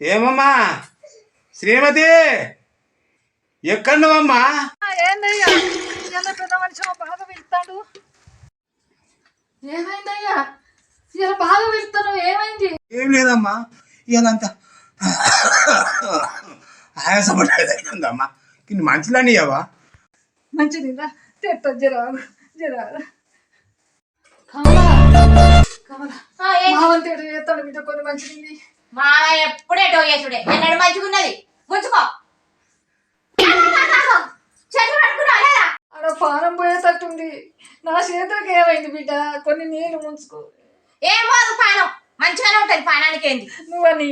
ఏమమ్మా? శ్రీమతి! ఎక్కడ నువ్వమ్మా ఏందయ్యా? ఎంత పెద్ద మనిషి బాగా ఏమైందయ్యా? ఇలా బాగా ఏమైంది? ఏం లేదమ్మా. ఇదంతా ఆయాసపడేదమ్మా కింద మంచిలని ఇవ్వవా మంచిదిరా తెట్ట జరా జరా కమలా కమలా మావంతి ఎటు చేస్తాడు బిడ్డ కొన్ని మంచిది మా ఎప్పుడే డోయేసుడే ఎన్నడు మంచిగున్నది? ముంచుకో చేతులు పట్టుకున్నా లేదా? ఆడ పానం పోయేటట్టుంది. నా చేతులకు ఏమైంది బిడ్డ? కొన్ని నీళ్ళు ముంచుకో. ఏం పోదు పానం? మంచిగానే ఉంటది పానానికి ఏంది? నువ్వని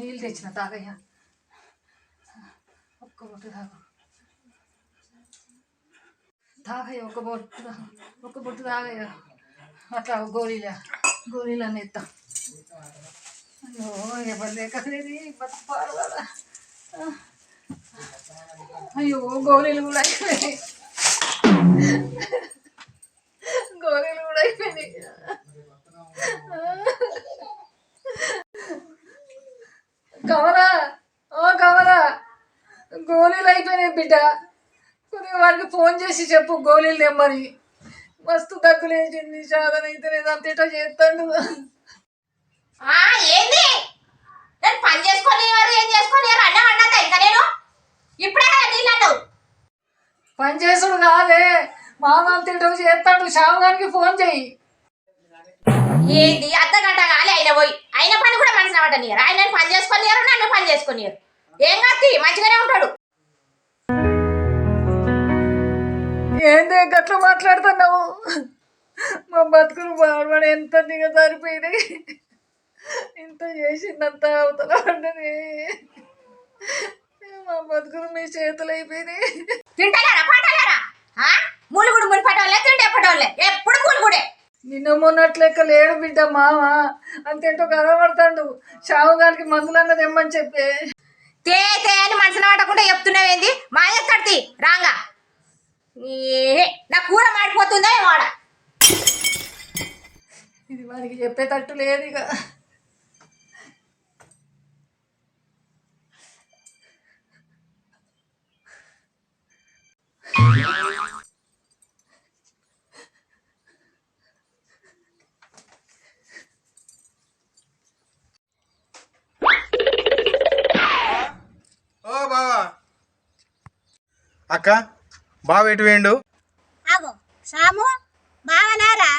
నీళ్ళు తెచ్చిన తాగయ్యా. ఒక్క బొట్టు తాగు. తాగయ్య ఒక బొట్టు ఒక బొట్టు తాగయ్య. అట్లా గోళీలా గోళీలన్నీ ఎత్తా అయ్యో ఎవరు లేకలేదు బతుకుపాడు కదా. అయ్యో గోళీలు కూడా అయిపోయాయి గోళీలు కూడా అయిపోయినాయి కవరా ఓ కవరా గోళీలు అయిపోయినాయి బిడ్డ కొన్ని వాడికి ఫోన్ చేసి చెప్పు గోళీలు తెమ్మని మస్తు దగ్గులేసింది సాధన అయితే లేదు అంత ఇట్లా చేస్తాడు. ఆ ఏంది? నేను పని చేసుకొని ఏం చేసుకొని అన్నం అన్నదా ఇంకా నేను? ఇప్పుడే నీళ్ళు పని చేసుడు కాదే మామ అంత ఇట్లా చేస్తాడు. షావుగానికి ఫోన్ చెయ్యి. ఏంది? అర్ధ గంట కాలే ఆయన పోయి. ఆయన పని కూడా మనసు రావటనియరు ఆయన పని చేసుకొని నన్ను పని చేసుకొని ఏం కాదు మంచిగానే ఉంటాడు. ఏంది గట్ల మాట్లాడుతున్నావు? మా బతుకులు బాగుపడి ఎంత దిగ సరిపోయినాయి ఇంత చేసిందంత అవతల పడ్డది మా బతుకులు మీ చేతులు అయిపోయినాయి. తింటలేరా? పాటలేరా? ఆ? మూలుగుడు మునిపటోళ్ళే తిండి ఎప్పటోళ్ళే ఎప్పుడు మూలుగుడే? నిన్న మొన్నట్లు లెక్క లేడు బిడ్డ మామ. అంతేంటో కనబడతాడు షావుగానికి మందులన్న తెమ్మని చెప్పే. తే తే అని మనసులో పట్టకుండా చెప్తున్నావేంది? మా ఎక్కడిది రాంగా. నా కూర మాడిపోతుందా వాడ ఇది వానికి చెప్పేటట్టు లేదు ఇక. ఓ బావా. అక్క బావ ఎటు వేయండు? ఆగో. సాము బావనారా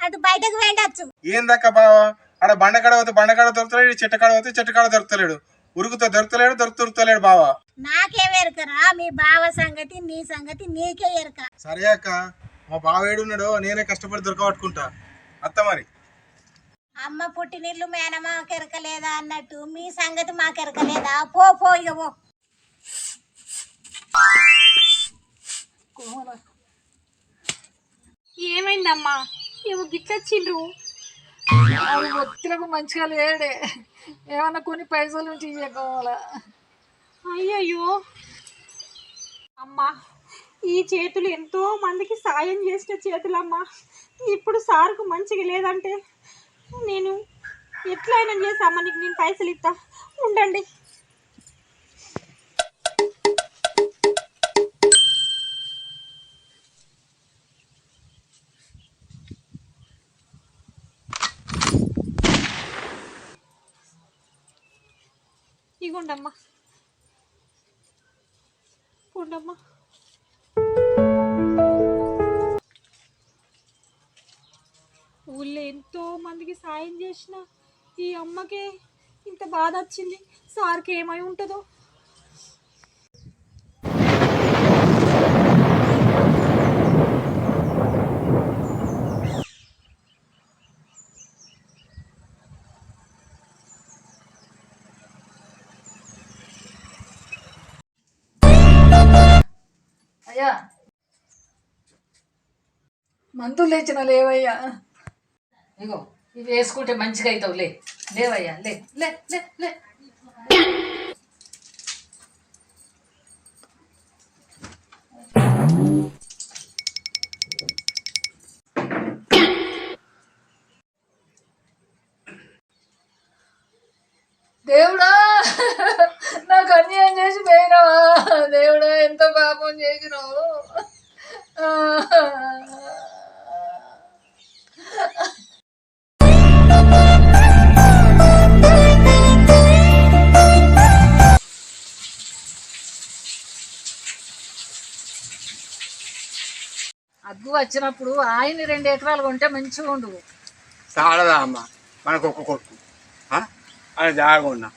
అటు బయటకు వెళ్ళొచ్చు ఏందక్క బావ? ఆడ బండకాడ పోతే బండకాడ దొరుకుతలేడు చెట్టు కాడ పోతే చెట్టు కాడ దొరుకుతలేడు. ఉరుకుతో దొరుకుతలేడు దొరుకు దొరుకుతలేడు బావా. నాకేం ఎరకరా మీ బావ సంగతి నీ సంగతి నీకే ఎరక సరే అక్క మా బావ ఏడున్నాడో నేనే కష్టపడి దొరకబట్టుకుంటా. అత్త మరి. అమ్మ పుట్టినిల్లు మేనమా కెరకలేదా అన్నట్టు మీ సంగతి మాకెరకలేదా? పో పో ఇక పో. ఏమైందమ్మా? ఏమో గిట్లొచ్చిండ్రు అది ఒత్తిలకు మంచిగా లేడే. ఏమన్నా కొన్ని పైసలు ఉంచి ఇవ్వకోవాలా అయ్యయ్యో. అమ్మా ఈ చేతులు ఎంతో మందికి సాయం చేసిన చేతులమ్మా. ఇప్పుడు సార్కు మంచిగా లేదంటే నేను ఎట్లయినా చేసి అమ్మ నీకు నేను పైసలు ఇస్తా. ఉండండి. ఇగోండమ్మా పోండమ్మా ఊళ్ళో ఎంతో మందికి సాయం చేసిన ఈ అమ్మకే ఇంత బాధ వచ్చింది. సార్కి ఏమై ఉంటుందో? మందులు లేచిన లేవయ్యా. ఇగో ఇవి వేసుకుంటే మంచిగా అవుతావు లే. లేవయ్యా లే లే లే లే. అగ్గు వచ్చినప్పుడు ఆయన రెండు ఎకరాలు కొంటే మంచిగా ఉండు చాలదా అమ్మ? మనకు ఒక్క కొడుకు? అని జాగా ఉన్నా.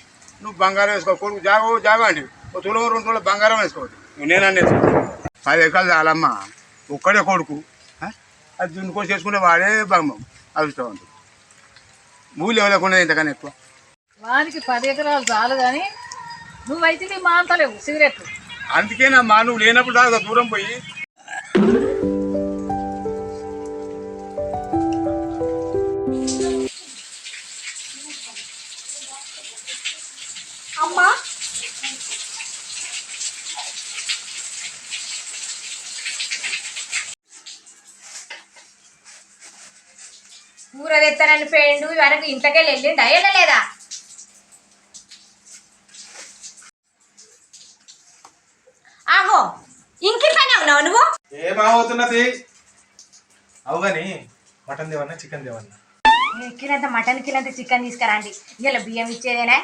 నువ్వు బంగారం వేసుకో కొడుకు జాగో జాగా అండి ఒక తులం రెండు తులం బంగారం వేసుకోవద్దు. నేనన్నా వేసుకో. పది ఎకరాలు చాలమ్మ. ఒక్కడే కొడుకు? అది దున్నుకొని చేసుకుంటే వాడే బంగం అభిష్టం ఉంటుంది మూల్యం లేకుండా ఇంతకన్నా ఎక్కువ. వానికి పది ఎకరాలు చాలు కానీ నువ్వైతే నీ మాంతలేవు సిగరెట్లు అందుకేనమ్మా నువ్వు లేనప్పుడు దూరం పోయి కూర తెస్తానని పోయిండు వరకు ఇంట్లోకెళ్ళి వెళ్ళిండా? వెళ్ళలేదా? ఆహో ఇంకింట్లోనే ఉన్నావు నువ్వు? ఏమవుతున్నది అవు కానీ మటన్ దేవన్నా చికెన్ దేవన్నా కిలంత మటన్ కిలంత చికెన్ తీసుకురండి. ఇలా బియ్యం ఇచ్చేదేనా?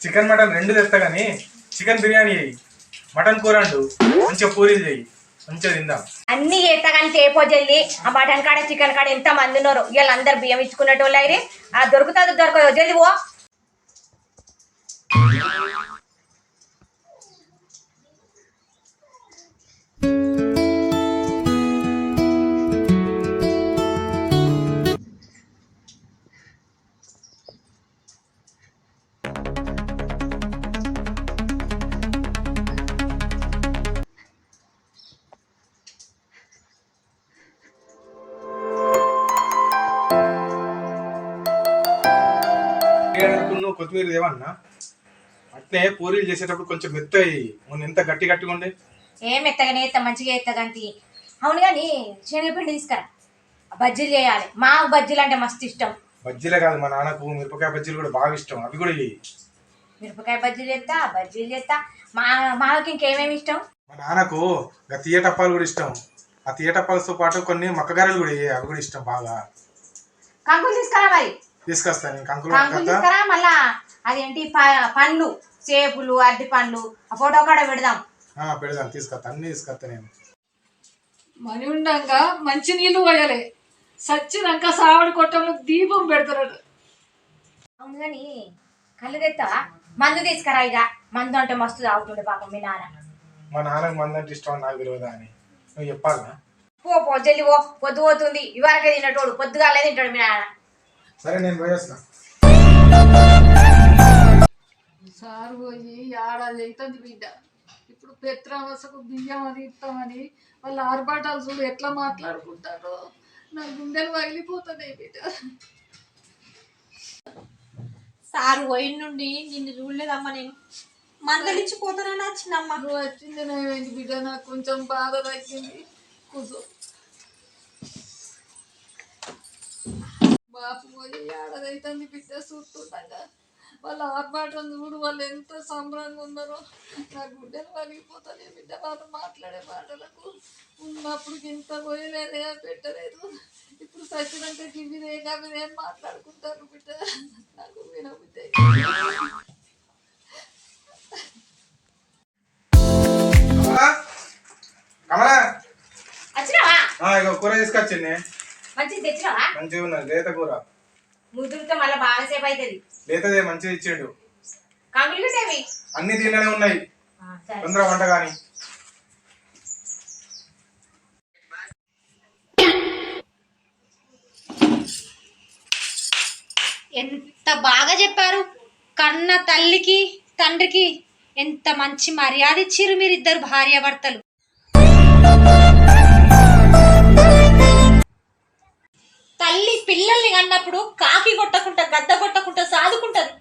చికెన్ మటన్ రెండు తెస్తా కానీ చికెన్ బిర్యానీ మటన్ కూర అండు మంచిగా పూరీలు చేయి మంచిగా తిందాం. అన్ని చేస్తా కానీ జల్లి ఆ మటన్ కాడ చికెన్ కాడ ఎంత మంది ఉన్నారు? వీళ్ళు అందరు బియ్యం ఇచ్చుకునేటోళ్ళు అయితే ఆ దొరుకుతుంది దొరకదు. జల్ది పో. కొత్తిమీర దేవన్నా అట్నే పూరీలు చేసేటప్పుడు కొంచెం మెత్తయి మొన్న ఎంత గట్టి గట్టిగా ఉండే? ఏం ఎత్తగానే ఎత్త మంచిగా ఎత్తగంతి అవును కానీ శనగపిండి తీసుకురా. బజ్జీలు చేయాలి. మా బజ్జీలు అంటే మస్తు ఇష్టం. బజ్జీలే కాదు మా నాన్నకు మిరపకాయ బజ్జీలు కూడా బాగా ఇష్టం. అవి కూడా చెయ్యి. మిరపకాయ బజ్జీలు చేస్తా బజ్జీలు చేస్తా. మా మాకు ఇంకేమేమి ఇష్టం? మా నాన్నకు తీయటప్పాలు కూడా ఇష్టం. ఆ తీయటప్పాలతో పాటు కొన్ని మక్కగారెలు కూడా అవి కూడా ఇష్టం బాగా. కంకులు తీసుకురా మరి. తీసుకొస్తాను. తీసుకురా మళ్ళా అదేంటి ప- పండ్లు సేపులు అరటి పండ్లు ఆ ఫోటో కాడ పెడదాం. ఆ పెడదాం తీసుకొస్తా అన్ని తీసుకొస్తా నేను. మని ఉండంగా మంచి నీళ్ళు పోయాలి. సచ్చినాక సావడి కొట్టంలో దీపం పెడతారు అవును కానీ కళ్ళు తెస్తావా మందు తీసుకురా ఇక. మందు అంటే మస్తు తాగుతుండే పాపం మీ నాన్న. మా నాన్నకు మందంటే ఇష్టం అని నాకు తెలియదా అని. నువ్వు చెప్పాలా పో పో జల్లి పో. పొద్దు పోతుంది. ఇవరకే తినటోడు పొద్దుగాలే తింటాడు మీ నాన్న. సరే నేను పోయేస్తా. సారు పోయి ఏడాది అవుతుంది బిడ్డ. ఇప్పుడు పెత్రావసకు బియ్యం అది ఇస్తామని వాళ్ళు ఆర్భాటాలు చూడు ఎట్లా మాట్లాడుకుంటారో. నా గుండెలు పగిలిపోతుంది బిడ్డ. సారు పోయిన నుండి నిన్ను చూడలేదమ్మా నేను. మందలించిపోతానని వచ్చిందమ్మా నువ్వు వచ్చింది నేమేంటి బిడ్డ? నాకు కొంచెం బాధ తగ్గింది. కూర్చో. బాపు పోయి ఏడాది అవుతుంది బిడ్డ చూస్తుండగా. వాళ్ళ ఆర్భాటం చూడు వాళ్ళు ఎంత సంబరంగా ఉన్నారో. నా గుడ్డలు పగిలిపోతానే బిడ్డ వాళ్ళు మాట్లాడే మాటలకు ఉన్నప్పుడు ఇంత పోయలేదే పెట్టలేదు. ఇప్పుడు గివిదే గవిదే అని మాట్లాడుకుంటారు బిడ్డ. నాకు వినబుద్ధి కమలా కూర తీసుకొచ్చింది. మంచిది తెచ్చినావా? మంచిగా ఉన్నది. లేత కూర. ముదురుతో మళ్ళీ బాగాసేపు అవుతుంది లేతదే మంచిగా ఇచ్చిండు. గిట్టేవి అన్ని దీనిలోనే ఉన్నాయి. సరే. తొందర వంట కానీ. ఎంత బాగా చెప్పారు. కన్న తల్లికి తండ్రికి ఎంత మంచి మర్యాద ఇచ్చిర్రు మీరిద్దరు భార్యాభర్తలు. తల్లి పిల్లల్ని కన్నప్పుడు కాకి కొట్టకుండా గద్ద కొట్టకుండా సాదుకుంటది.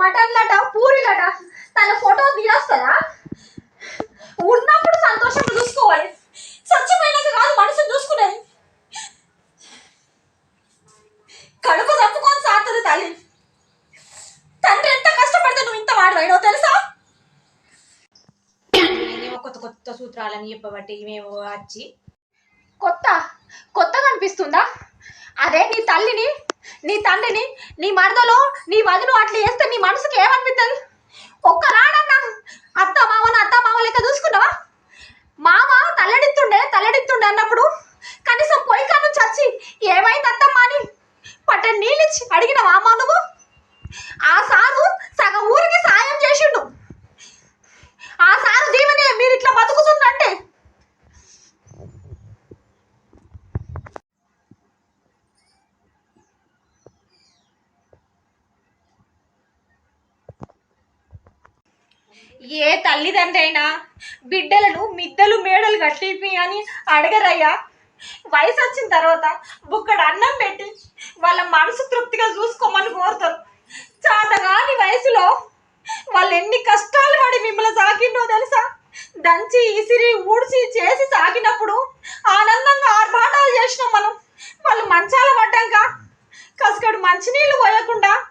మటన్లట పూరీలట తన ఫోటో తీయొస్తుందా ఉన్నప్పుడు సంతోషంగా చూసుకోవాలి. చచ్చిపోయినాక కాదు మనసును చూసుకునేది. కడుపు తప్పుకొని సాగుతుంది తల్లి. తండ్రి ఎంత కష్టపడితే నువ్వు ఇంత వాడవాడో తెలుసా? కొత్త కొత్త సూత్రాలని చెప్పబట్టి మేము వచ్చి. కొత్త కొత్తగా అనిపిస్తుందా? అదే నీ తల్లిని నీ తండ్రిని నీ మరదలో నీ వదిలు అట్లా చేస్తే నీ మనసుకి ఏమనిపిస్తుంది ఒక్క రాడన్నా అత్త మామను అత్త మామ లెక్క చూసుకున్నావా? మామ తల్లడిత్తుండే తల్లడిత్తుండే అన్నప్పుడు కనీసం పొయ్యి కాను చచ్చి ఏమైంది అత్తమ్మ అని పట్ట నీళ్ళిచ్చి అడిగిన మామ నువ్వు? ఆ సారు సగం ఊరికి సాయం చేసిండు. ఆ సారు దీవనే మీరు ఇట్లా ఏ తల్లిదండ్రి అయినా బిడ్డలను మిద్దలు మేడలు కట్టిపి అని అడగరయ్యా. వయసు వచ్చిన తర్వాత బుక్కడ అన్నం పెట్టి వాళ్ళ మనసు తృప్తిగా చూసుకోమని కోరుతారు. చాతగాని వయసులో వాళ్ళు ఎన్ని కష్టాలు పడి మిమ్మల్ని సాగిండో తెలుసా? దంచి ఇసిరి ఊడ్చి చేసి సాగినప్పుడు ఆనందంగా ఆర్భాటాలు చేసినాం మనం. వాళ్ళు మంచాల పడ్డాక. కసుకడు మంచినీళ్ళు పోయకుండా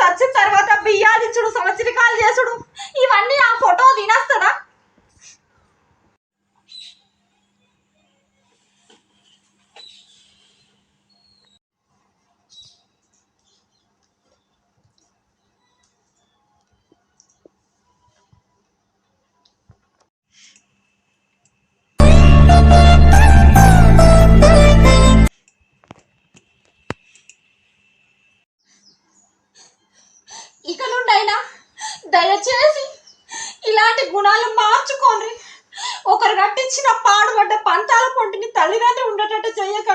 చచ్చిన తర్వాత బియ్యాలిచ్చుడు సంవత్సరికాలు చేసుడు. ఇవన్నీ ఆ ఫోటో తినేస్తుందా? పంతాల పొంటిని తల్లిదండ్రులు ఉండేటట్టు చేయకండి